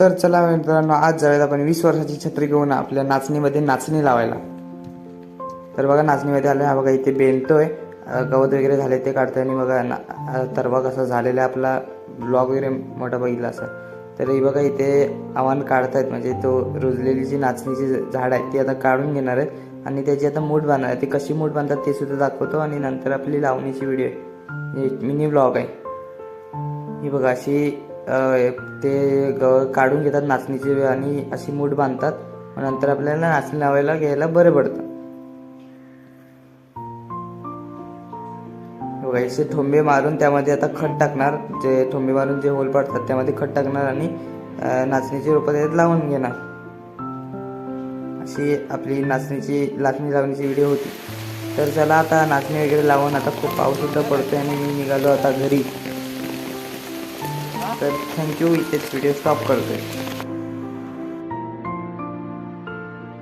तर चला मित्रांनो आज जाऊयात आपण वीस वर्षाची छत्री घेऊन आपल्या नाचणीमध्ये नाचणी लावायला. तर बघा नाचणीमध्ये आलं हा बघा इथे बेंतोय गवत वगैरे झाले ते काढतोय आणि बघा ना तरवा कसा झालेला आहे आपला ब्लॉग वगैरे मोठा बघितला असा. तर हे बघा इथे आव्हान काढतायत. म्हणजे तो रुजलेली जी नाचणीची झाड आहे ती आता काढून घेणार आहेत. आणि त्याची आता मूठ बांधणार आहे. ते कशी मूठ बांधतात ते सुद्धा दाखवतो. आणि नंतर आपली लावणीची व्हिडिओ आहे. मिनी ब्लॉग आहे. ही बघा अशी ते ग काढून घेतात नाचणीची आणि अशी मूठ बांधतात. नंतर आपल्याला नाचणी लावायला घ्यायला बरं पडतं. असे ठोंबे मारून त्यामध्ये आता खत टाकणार. जे ठोंबे मारून जे होल पडतात त्यामध्ये खत टाकणार आणि नाचणीची रोपं त्याच्यात लावून घेणार. अशी आपली नाचणीची नाचणी लावण्याची व्हिडिओ होती. तर चला आता नाचणी वगैरे लावून आता खूप पाऊस सुद्धा पडतोय आणि मी निघालो आता घरी. तर थँक्यू इथेच व्हिडिओ स्टॉप करतो आहे